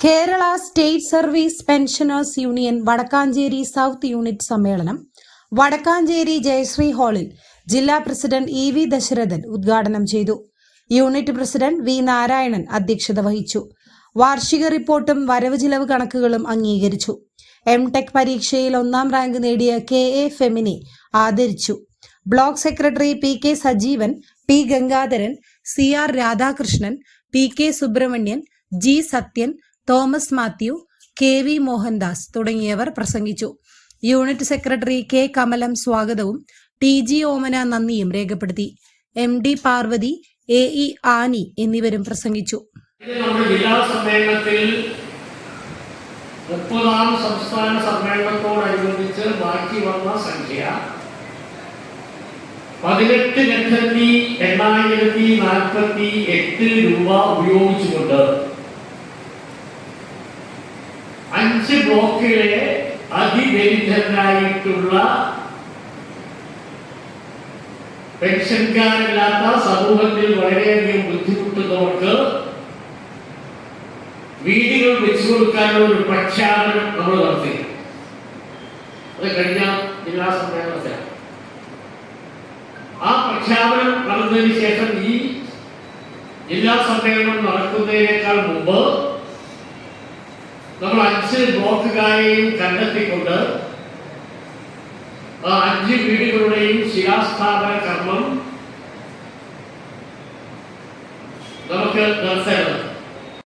Kerala state service pensioners union Vadakkancherry south unit സമ്മേളനം വടക്കാഞ്ചേരി ജയശ്രീ ഹാളിൽ ജില്ലാ പ്രസിഡന്റ് ഇ വി ദശരഥൻ ഉദ്ഘാടനം ചെയ്തു. യൂണിറ്റ് പ്രസിഡന്റ് വി നാരായണൻ അധ്യക്ഷത വഹിച്ചു. വാർഷിക റിപ്പോർട്ടും വരവ് ചിലവ് കണക്കുകളും അംഗീകരിച്ചു. എം ടെക് പരീക്ഷയിൽ ഒന്നാം റാങ്ക് നേടിയ കെ എ ഫെമിനെ ആദരിച്ചു. Block secretary P K Sajeevan P Gangadharan C R Radhakrishnan P K Subrahmanian G Sathyan Thomas Mathew K V Mohandas തുടങ്ങിയവർ പ്രസംഗിച്ചു. യൂണിറ്റ് സെക്രട്ടറി കെ കമലം സ്വാഗതവും ടി ജി ഓമന നന്ദിയും രേഖപ്പെടുത്തി. M D Parvathy A E Annie എന്നിവരും പ്രസംഗിച്ചു. മുപ്പതാം സംസ്ഥാന സമ്മേളനത്തോടനുബന്ധിച്ച് ബാക്കി വന്ന സംഖ്യ പതിനെട്ട് ലക്ഷത്തി എണ്ണായിരത്തി നാൽപ്പത്തി എട്ട് രൂപ ഉപയോഗിച്ചുകൊണ്ട് അഞ്ച് ബ്ലോക്കിലെ അതിദരിദ്രനായിട്ടുള്ള പെൻഷൻകാരില്ലാത്ത സമൂഹത്തിൽ വളരെയധികം ബുദ്ധിമുട്ടുന്നവർക്ക് വീടുകൾ വെച്ചു കൊടുക്കാനുള്ള ഒരു പ്രഖ്യാപനം നമ്മൾ നടത്തി അത് കഴിഞ്ഞ ജില്ലാ സമ്മേളനത്തിലാണ്. ആ പ്രഖ്യാപനം നടന്നതിന് ശേഷം ഈ ജില്ലാ സമ്മേളനം നടക്കുന്നതിനേക്കാൾ മുമ്പ് നമ്മൾ അഞ്ച് ബ്ലോക്കുകാരെയും കണ്ടെത്തിക്കൊണ്ട് ആ അഞ്ച് വീടുകളുടെയും ശിലാസ്ഥാപന കർമ്മം നമുക്ക് നടത്തരുത്